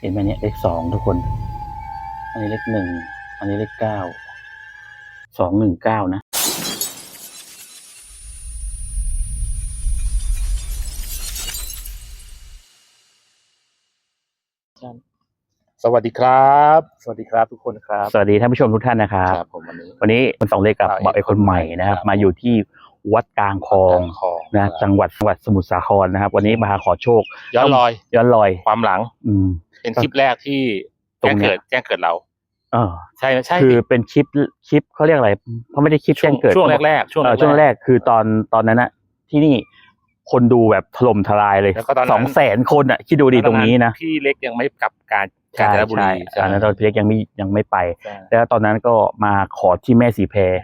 เห็นไหมเนี่ยเลขสองทุกคน อันนี้เลขหนึ่ง อันนี้เลขเก้า สองหนึ่งเก้านะ สวัสดีครับ สวัสดีครับทุกคนครับ สวัสดีท่านผู้ชมทุกท่านนะครับ ครับผมวันนี้ วันนี้คนสองเลขกับครับเบาไอ้คนใหม่นะครับครับ มาอยู่ที่วัดกลางคลองคลอง นะจังหวัดจังหวัดสมุทรสาครนะครับ วันนี้มาขอโชค ย้อนรอย ย้อนรอย ความหลัง อืม เป็นคลิปแรกที่ตรแจ้งงเนี้ย เกิดแจ้งเกิดเราเออใช่ใช่คือเป็นคลิปคลิปเขาเรียกอะไรเขาไม่ได้คลิปช่แจ้วงงเกิดช่วงแรกๆช่วงเออช่วงแรกคือตอนตอนนั้นนะที่นี่คนดูแบบถล่มทลายเลยแล้วก็ตอนสนั้องนแสนคนอะคิดดูดีตรงนี้นะพี่เล็กยังไม่กลับการกาใช่ญจนบุใช่รีอันนั้นตอนเล็กยังไม่ยังไม่ไป ใช่ แล้วตอนนั้นก็มาขอที่แม่สีแพร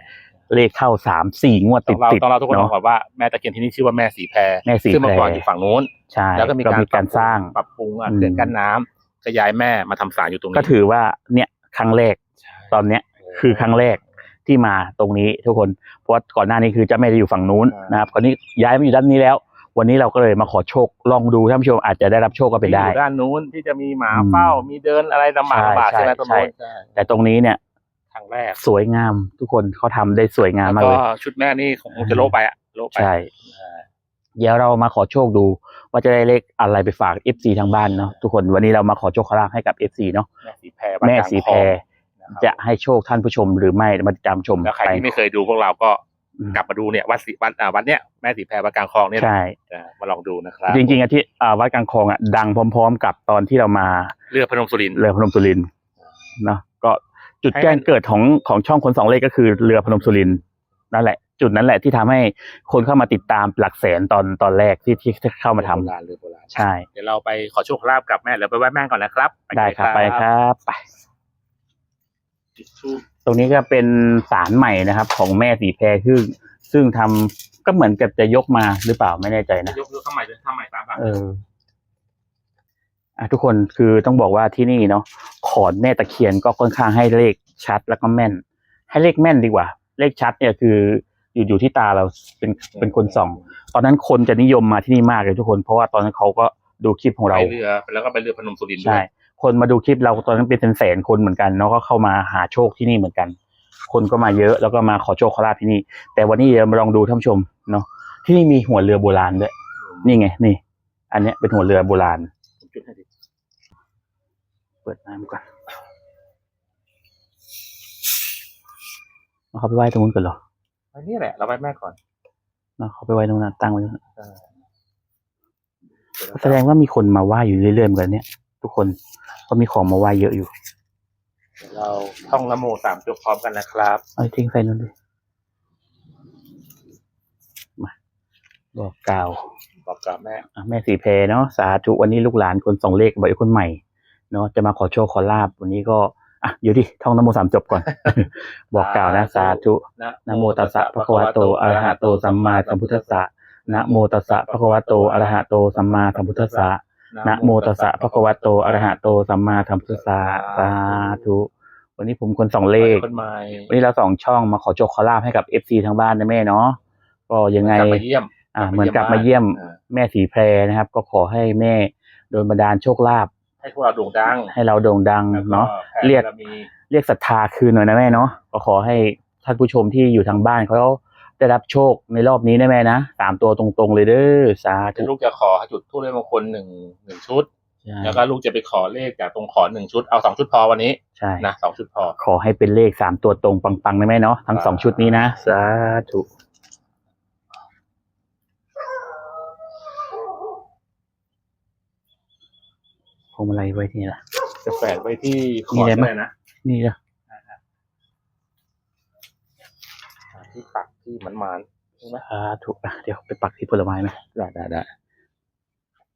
เลขเข้าสามสี่งวดต้ติอดงเราติดต้องเราทุกคนเนาะต้องบอกว่าแม่ตะเคียนที่นี่ชื่อว่าแม่สีแพรแม่สีซึ่งเมื่อก่อนแพร อยู่ฝั่งนู้น ใช่แล้วก็มีการการสร้าง ปรับปรุงอะอืม เขื่อนกั้นน้ำก็ย้ายแม่มาทำศาลอยู่ตรงนี้ก็ถือว่าเนี่ยครั้งแรกใช่ตอนเนี้ย คือครั้งแรกที่มาตรงนี้ทุกคน เพราะว่าก่อนหน้านี้คือเจะไม่ได้อยู่ฝั่งนู้นนะครับคราวนี้ย้ายมาอยู่ด้านนี้แล้ว วันนี้เราก็เลยมาขอโชคลองดูท่านผู้ชมอาจจะได้รับโชคก็เป็นที่ได้ อยู่ด้านนู้นที่จะมีหมาอืมเฝ้ามีเดินอะไรลำบากใช่ลำบากใช่ใช่ไหมตรงนู้น ใช่ แต่ตรงนี้เนี่ยค รั้งแรก สวยงามทุกคนเขาทำได้สวยงามแล้วมากก็เลยชุดแม่นี่คงจะโลกไปอะโลกไปใช่เดี๋ยวเรามาขอโชคดู ว่าจะได้เลขอะไรไปฝาก FC ทางบ้านเนาะทุกคนวันนี้เรามาขอโชคขอลาภให้กับ FC เนาะแม่สีแพรแม่สีแพรจะจะให้โชคท่านผู้ชมหรือไม่มาติดตามชมแล้วใครที่ไม่เคยดูพวกเราก็อืมกลับมาดูเนี่ยวัดสีวัดอ่าวัดเนี้ยแม่สีแพรวัดกลางคลองเนี่ยใช่จะมาลองดูนะครับจริงๆอะที่อ่าวัดกลางคลองอะดังพร้อม ๆ กับตอนที่เรามาเรือพนมสุรินทร์เรือพนมสุรินทร์เนาะก็ จุดให้แจ้งเกิดของของช่องคนสองเลขก็คือเรือพนมสุรินทร์นั่นแหละ จุดนั้นแหละที่ทำให้คนเข้ามาติดตามหลักแสนตอนตอนแรกที่ที่ที่เข้ามาทำโบราณเรือโบราณใช่ เดี๋ยวเราไปขอโชคลาภกับแม่เดี๋ยวไปไหว้แม่ก่อนนะครับปได้ครับไปครับไปจุดธูปตรงนี้ก็เป็นศาลใหม่นะครับ ของแม่สีแพรซึ่งซึ่งทำก็เหมือนกับจะยกมาหรือเปล่าไม่แน่ใจนะยกยกข้างใหม่เลยข้างใหม่ตามหลังเอออะ ทุกคนคือต้องบอกว่าที่นี่เนาะขอนแม่ตะเคียนก็ค่อนข้างให้เลขชัดแล้วก็แม่น ให้เลขแม่นดีกว่า เลขชัดเนี่ยคืออยู่อยู่ที่ตาเราเป็นเป็นคนส่อง ตอนนั้นคนจะนิยมมาที่นี่มากเลยทุกคน เพราะว่าตอนนั้นเขาก็ดูคลิปของเราไปเรือแล้วก็ไปเรือพนมสุรินทร์ด้ใช่วยคนมาดูคลิปเราตอนนั้นเป็นแสนๆคนเหมือนกันเนาะก็เข้ามาหาโชคที่นี่เหมือนกัน คนก็มาเยอะแล้วก็มาขอโชคขอลาภที่นี่ แต่วันนี้เดี๋ยวมาลองดูท่านผู้ชมเนาะที่นี่มีหัวเรือโบราณด้วยนี่ไงนี่ อันเนี้ยเป็นหัวเรือโบราณผมจุดให้ดิเปิดน้ำก่อนเอาเขาไปไว้ตรงนู้นก่อนเหรออันนี้แหละ เราไหว้แม่ก่อนเนาะเขาไปไว้ตรงนั้นตั้งไว้ตรงนั้นใช่แสดงว่ามีคนมาไหว้อยู่เรื่อยๆเหมือนกันเนี่ย ทุกคนก็มีของมาไหว้เยอะอยู่เดี๋ยวเราท่องละโมสามจบพร้อมกันนะครับเอาทิ้งใส่นู้นดิมาบอกกล่าว บอกกับแม่ อะแม่สีเพเนาะสาธุวันนี้ลูกหลานคนสองเลขบ่อยคนใหม่ เนาะจะมาขอโชคขอลาบวันนี้ก็อะเดี๋ยวดิท่องนโมสามจบก่อน บอกกล่าวนะสาธุนะโมตัสสะภะคะวะโตอะระหะโตสัมมาสัมพุทธัสสะนะโมตัสสะภะคะวะโตอะระหะโตสัมมาสัมพุทธัสสะนะโมตัสสะภะคะวะโตอะระหะโตสัมมาสัมพุทธัสสะสาธุวันนี้ผมคนสองเลขคนใหม่วันนี้เราสองช่องมาขอโชคขอลาบให้กับเอฟซีทางบ้านนะแม่เนาะก็ยังไงกลับมาเยี่ยมอ่าเหมือนกลับมาเยี่ยมอ่าแม่สีแพรนะครับ ก็ขอให้แม่โดนบันดาลโชคลาภ ให้พวกเราโด่งดังให้เราโด่งดังแล้วก็เนาะแผ่เรียกบารมีเรียกศรัทธาคืนหน่อยนะแม่เนาะก็ขอให้ท่านผู้ชมที่อยู่ทางบ้านเขาได้รับโชคในรอบนี้นะแม่นะสามตัวตรงๆเลยเด้อสาธุลูกจะขอจุดทูบเลขมงคลหนึ่งหนึ่งชุดใช่แล้วก็ลูกจะไปขอเลขจากตรงขอหนึ่งชุดเอาสองชุดพอวันนี้ใช่นะสองชุดพอขอให้เป็นเลขสามตัวตรงปังๆนะแม่เนาะทั้งสองชุดนี้นะสาธุ พวงมาลัยไว้ที่นี่ละ จะแฝงไว้ที่ขมีออะไรไหมด้วยนะนี่ละที่ปักที่มันมันๆใช่ไหมสาธุอะเดี๋ยวไปปักที่ผลไม้ไหมได้ได้ได้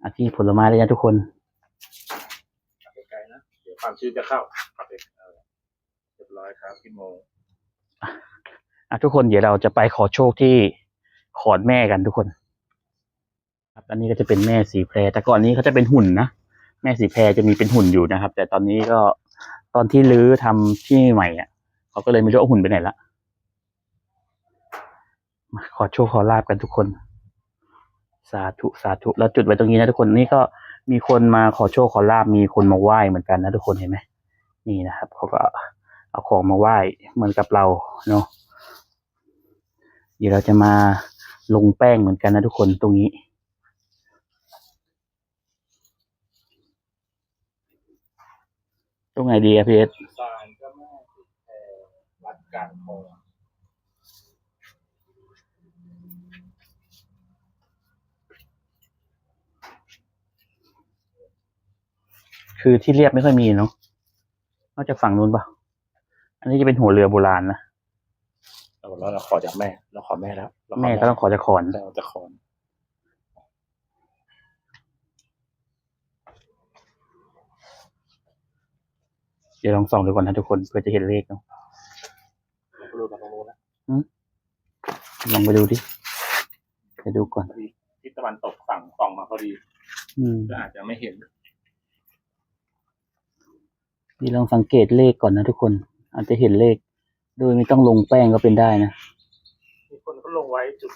อะที่ผลไม้เลยนะทุกคน ปักไกลๆนะ เดี๋ยวความชื้นจะเข้าปักไปเออเรียบร้อยครับพี่โมงอะทุกคนเดี๋ยวเราจะไปขอโชคที่ขอนแม่กันทุกคน ครับอันนี้ก็จะเป็นแม่สีแพรแต่ก่อนนี้เขาจะเป็นหุ่นนะ แม่สีแพรจะมีเป็นหุ่นอยู่นะครับ แต่ตอนนี้ก็ตอนที่รื้อทำที่ใหม่อะเขาก็เลยไม่รู้เอาหุ่นไปไหนละขอโชคขอลาบกันทุกคน สาธุสาธุแล้วจุดไว้ตรงนี้นะทุกคนนี่ก็มีคนมาขอโชคขอลาบมีคนมาไหว้เหมือนกันนะทุกคนเห็นไหมนี่นะครับเขาก็เอาของมาไหว้เหมือนกับเราเนาะเดี๋ยวเราจะมาลงแป้งเหมือนกันนะทุกคนตรงนี้ ตรงไหนดีอะพีเอสศาลเจ้าแม่สิแพรวัดกลางคลองคือที่เรียบไม่ค่อยมีเนาะนอกจากฝั่งนู้นปะอันนี้จะเป็นหัวเรือโบราณนะแล้วเราขอจากแม่ เราขอแม่แล้วเราขแม่ก็ต้องขอจากขอน เราจะขอ เดี๋ยวลองส่องดูก่อนนะทุกคนเพื่อจะเห็นเลขเนาะรูปเรารู้แล้วลองไปดูดิไปดูก่อนพอดีทิศตะวันตกฝั่งส่องมาพอดีอืมก็อาจจะไม่เห็นพี่ลองสังเกตเลขก่อนนะทุกคน อาจจะเห็นเลข โดยไม่ต้องลงแป้งก็เป็นได้นะมีคนเขาลงไว้จุด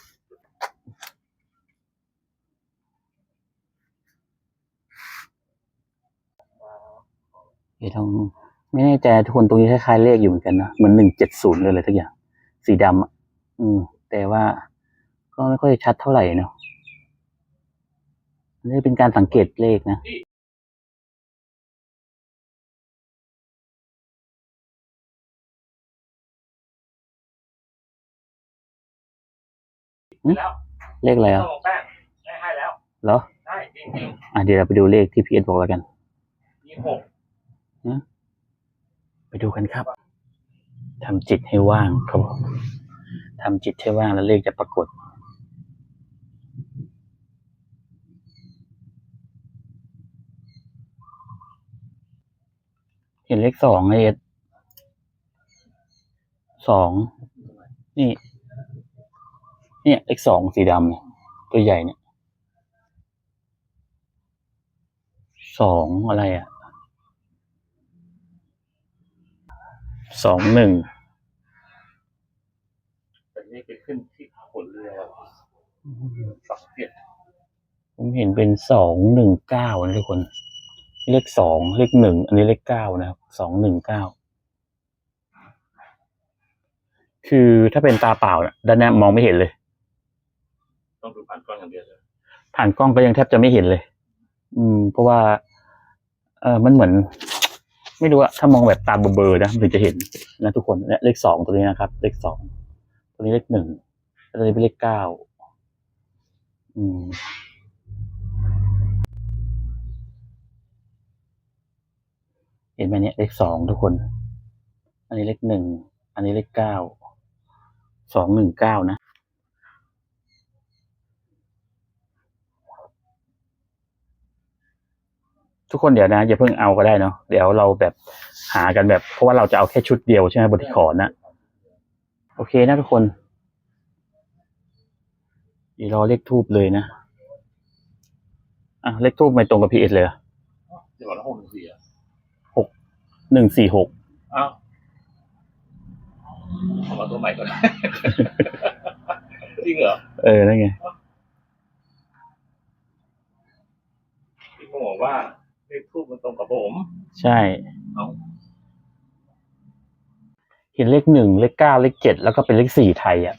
เดี๋ยวลอง ไม่แน่ใจทุกคนตรงนี้คล้ายๆเลขอยู่เหมือนกันนะเหมือนหนึ่งเจ็ดศูนย์เลยเลยทุกอย่าง สีดำอะอืม แต่ว่าก็ไม่ค่อยชัดเท่าไหร่เนาะอันนี้เป็นการสังเกตเลขนะแล้วเลขอะไรต้อะองลงแป้งไม่ให้แล้วเหรอได้จริงอะเดี๋ยวเราไปดูเลขที่พีเอสบอกแล้วกันๆยี่หกไป ดูกันครับทำจิตให้ว่างเขาบทำจิตให้ว่างแล้วเลขจะปรากฏ เห็นเลขสองไอเอสสองนี่ เนี่ยเลขสองสีดำเนี่ยตัวใหญ่เนี่ยสองอะไรอะ สองหนึ่งแต่นี่ไปขึ้นที่ผลเรือสองเจ็ดผมเห็นเป็นสองหนึ่งเก้านะทุกคน เลขสองเลขหนึ่งอันนี้เลขเก้านะครับสองหนึ่งเก้าคือถ้าเป็นตาเปล่าเนี่ยด้านหน้ามองไม่เห็นเลย ต้องดูผ่านกล้องอย่างเดียวเลยผ่านกล้องก็ยังแทบจะไม่เห็นเลย อืม เพราะว่า เออมันเหมือน ไม่รู้อะถ้ามองแบบตาเบลอๆนะถึงจะเห็นนะทุกคนเนี่ยเลขสองตัวนี้นะครับ เลขสองตัวนี้เลขหนึ่งตัวนี้เป็นเลขเก้าอืมเห็นไหมเนี่ยเลขสองทุกคน อันนี้เลขหนึ่ง อันนี้เลขเก้า สองหนึ่งเก้านะ ทุกคนเดี๋ยวนะอย่าเพิ่งเอาก็ได้เนาะเดี๋ยวเราแบบหากันแบบ เพราะว่าเราจะเอาแค่ชุดเดียวใช่ไหมบนที่ขอนะโอเคนะทุกคนเดี๋ยวรอเลขทูบเลยนะอะเลขทูบไม่ตรงกับพีเอสเลยอะเดี๋ยวเราหกหนึ่งสี่อะหนึ่งสี่หกอ้าวเอามาตัวใหม่ก่อนจริงเหรอเออนั่นไงที่ผมบอกว่า เลขทูบมันตรงกับผม ใช่ เอา เห็นเลขหนึ่งเลขเก้าเลขเจ็ดแล้วก็เป็นเลขสี่ไทยอะ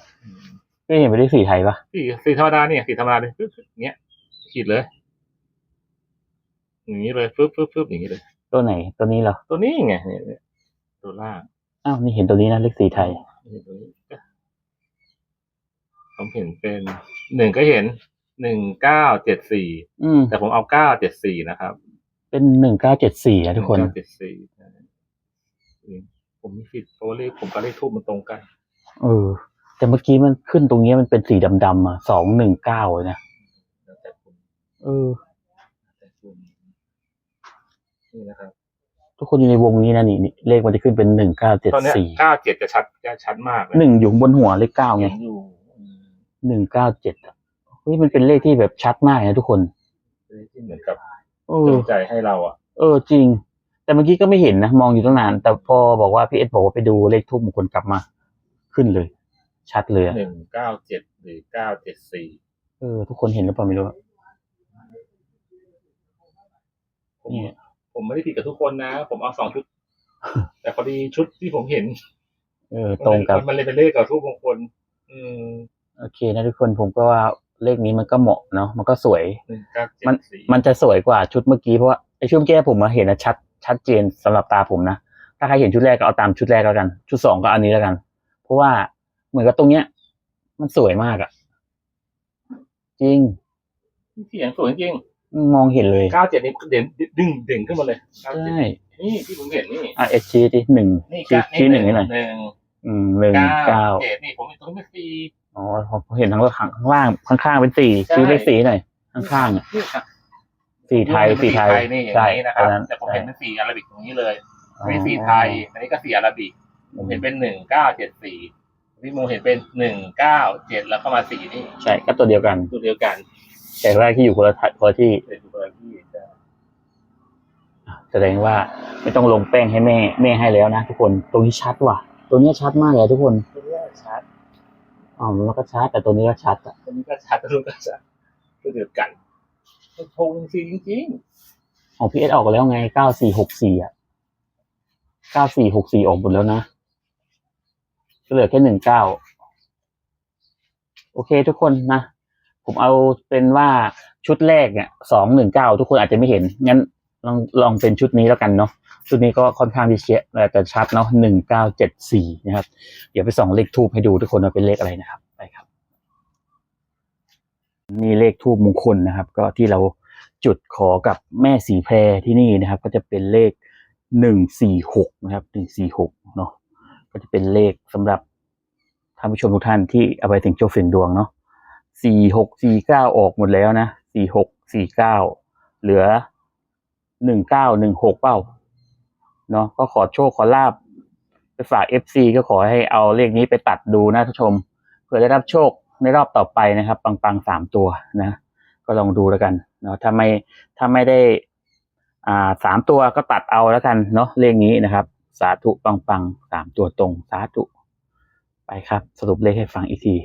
พี่เห็นเป็นเลขสี่ไทยปะสีสีธรรมดาเนี่ยสีธรรมดาเลยปึ๊บอย่างเงี้ยขีดเลย อย่างนี้เลยฟึบฟึบฟึบอย่างนี้เลย ตัวไหน ตัวนี้เหรอตัวนี้ไงเนี่ยเนี่ยตัวล่างอ้าวนี่เห็นตัวนี้นะเลขสี่ไทย นี่ตัวนี้ผมเห็นเป็นหนึ่งก็เห็นหนึ่งเก้าเจ็ดสี่อืมแต่ผมเอาเก้าเจ็ดสี่นะครับ เป็นหนึ่งเก้าเจ็ดสี่นะทุกคน เจ็ดสี่ผมมีสิทธิ์เพราะว่าเลขผมกับเลขทูบมันตรงกัน เออ แต่เมื่อกี้มันขึ้นตรงนี้มันเป็นสีดำๆอะสองหนึ่งเก้านะแล้วแต่คุณเออ แต่คุณนี่นะครับ ทุกคนอยู่ในวงนี้นะนี่นี่เลขมันจะขึ้นเป็นหนึ่งเก้าเจ็ดตอนเนี้ยสี่เก้าเจ็ดจะชัดจะชัดมากเลยหนึ่งอยู่บนหัวเลขเก้าไงเห็นอยู่อืมหนึ่งเก้าเจ็ดอะเฮ้ยมันเป็นเลขที่แบบชัดมากนะทุกคน เลขที่เหมือนกับ เอจองใจให้เราอะ เออจริง แต่เมื่อกี้ก็ไม่เห็นนะ มองอยู่ตั้งนาน แต่พอบอกว่าพี่เอสบอกว่าไปดูเลขทูบมงคลกลับมา ขึ้นเลย ชัดเลยอะหนึ่งเก้าเจ็ดหรือเก้าเจ็ดสี่เออ ทุกคนเห็นหรือเปล่าไม่รู้อะผมเนี่ย ผมไม่ได้ผิดกับทุกคนนะ ผมเอาสองชุด แต่พอดีชุดที่ผมเห็นเออ ตรงกับ มันเลยเป็นเลขกับทุกมงคล อืม โอเคนะทุกคนผมก็ว่า เลขนี้มันก็เหมาะเนาะมันก็สวย หนึ่งเก้าเจ็ดมันสี่มันจะสวยกว่าชุดเมื่อกี้เพราะว่าไอชุดเมื่อกี้ผมมาเห็นนะชัดชัดเจนสำหรับตาผมนะถ้าใครเห็นชุดแรกก็เอาตามชุดแรกแล้วกัน ชุดสองก็อันนี้แล้วกัน เพราะว่าเหมือนกับตรงเนี้ย มันสวยมากอะจริงเสียงสวยจริงมองเห็นเลยเก้าเจ็ดนี่เด่นดึงเด่นขึ้นมาเลยเก้าเจ็ดใช่นี่ที่ผมเห็นนี่อะเอชชีที่หนึ่งนี่ชี้เก้าชี้หนึ่งนี่หน่อยหนึ่งอืมหนึ่งเก้าเก้าเจ็ดนี่ผมเห็นตรงนี้เป็นสี่ อ๋อผมเห็นทั้งข้างข้างล่างข้างข้างๆเป็นสี่ใช่ชี้เลขสี่หน่อยข้างข้างๆอะนี่ครับสี่ไทยสี่ไทยนี่อย่างใช่นี้นะคอัรับนนั้นแต่ผมใช่เห็นเป็นสี่อาราบิกตรงนี้เลยอ๋ออันนี้สี่ไทยอันนี้ก็สี่อาราบิก ผมเห็นเป็นหนึ่งเก้าเจ็ดสี่พี่โมเห็นเป็นหนึ่งเก้าเจ็ดแล้วเข้ามาสี่นี่ใช่ก็ตัวเดียวกัน ตัวเดียวกันแต่แรกที่อยู่คนละทัคนละที่เป็นตัวที่จะแสดงว่าไม่ต้องลงแป้งให้แม่แม่ให้แล้วนะทุกคนตรงนี้ชัดว่ะ ตัวนี้ชัดมากเลยทุกคน ตัวนี้ชัด อ๋อมันก็ชัดแต่ตัวนี้ก็ชัดอะตัวนี้ก็ชัดตัวนี้ก็ชัดตัวเดียวกันโทงสีจริงของพีเอสออกแล้วไงเก้าสี่หกสี่อะเก้าสี่หกสี่ออกหมดแล้วนะก็เหลือแค่หนึ่งเก้าโอเคทุกคนนะผมเอาเป็นว่าชุดแรกเนี่ยสองหนึ่งเก้าทุกคนอาจจะไม่เห็นงั้นลองลองเป็นชุดนี้แล้วกันเนาะ ชุดนี้ก็ค่อนข้างที่เชียแต่ชัดเนาะหนึ่งเก้าเจ็ดสี่นะครับ เดี๋ยวไปส่องเลขทูบให้ดูทุกคนว่าเป็นเลขอะไรนะครับไปครับ นี่เลขทูบมงคลนะครับ ก็ที่เราจุดขอกับแม่สีแพรที่นี่นะครับ ก็จะเป็นเลขหนึ่งสี่หกนะครับหนึ่งสี่หกเนาะก็จะเป็นเลขสำหรับท่านผู้ชมทุกท่านที่เอาไปถึงโชคเสียงดวงเนาะสี่หกสี่เก้าออกหมดแล้วนะสี่หกสี่เก้าเหลือหนึ่งเก้าหนึ่งหกเป้า เนาะก็ขอโชคขอลาบไปฝากเอฟซีก็ขอให้เอาเลขนี้ไปตัดดูนะท่านชมเผื่อได้รับโชคในรอบต่อไปนะครับปังๆสามตัวนะ ก็ลองดูแล้วกันเนาะถ้าไม่ถ้าไม่ได้อ่าสามตัวก็ตัดเอาแล้วกันเนาะเลขนี้นะครับ สาธุปังๆสามตัวตรง สาธุไปครับ สรุปเลขให้ฟังอีกที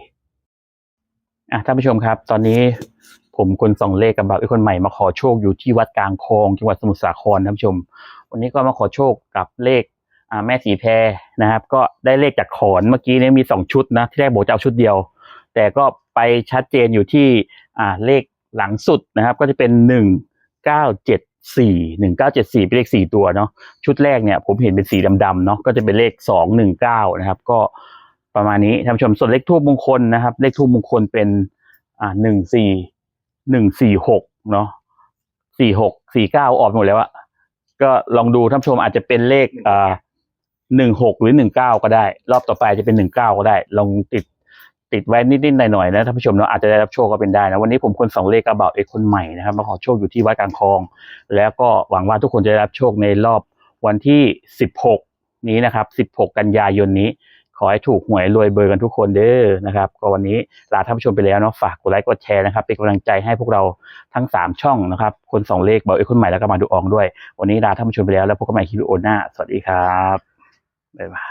อะท่านผู้ชมครับ ตอนนี้ ผมคนส่องเลขกับบ่าวอีกคนใหม่มาขอโชคอยู่ที่วัดกลางคลองจังหวัดสมุทรสาครท่านผู้ชม วันนี้ก็มาขอโชคกับเลขแม่สีแพรนะครับ ก็ได้เลขจากขอนเมื่อกี้เนี่ยมีสองชุดนะที่แรกบอกจะเอาชุดเดียว แต่ก็ไปชัดเจนอยู่ที่อ่าเลขหลังสุดนะครับ ก็จะเป็นหนึ่งเก้าเจ็ดสี่หนึ่งเก้าเจ็ดสี่เป็นเลขสี่ตัวเนาะชุดแรกเนี่ยผมเห็นเป็นสีดำๆเนาะก็จะเป็นเลขสองหนึ่งเก้านะครับ ก็ประมาณนี้ท่านผู้ชมส่วนเลขทูบมงคลนะครับ เลขทูบมงคลเป็นอ่าหนึ่งสี่ หนึ่งสี่หกเนาะสี่หกสี่เก้าออกหมดแล้วอะก็ลองดูท่านผู้ชมอาจจะเป็นเลขอ่าหนึ่งหกหรือหนึ่งเก้าก็ได้ รอบต่อไปจะเป็นหนึ่งเก้าก็ได้ ลองติดติดไว้นิดๆหน่อยๆนะท่านผู้ชมเนาะอาจจะได้รับโชคก็เป็นได้นะวันนี้ผมคนสองเลขกระเบาเอกคนใหม่นะครับมาขอโชคอยู่ที่วัดกลางคลอง แล้วก็หวังว่าทุกคนจะได้รับโชคในรอบวันที่สิบหกนี้นะครับสิบหกกันยายนนี้ ขอให้ถูกหวยรวยเบอร์กันทุกคนเด้อนะครับ ก็วันนี้ลาท่านผู้ชมไปแล้วเนาะฝากกดไลค์กดแชร์นะครับเป็นกำลังใจให้พวกเราทั้งสามช่องนะครับ คนสองเลขเบาเอกคนใหม่แล้วก็มาดูอองด้วย วันนี้ลาท่านผู้ชมไปแล้วแล้วพบกันใหม่คลิปวิดีโอหน้าสวัสดีครับบ๊ายบาย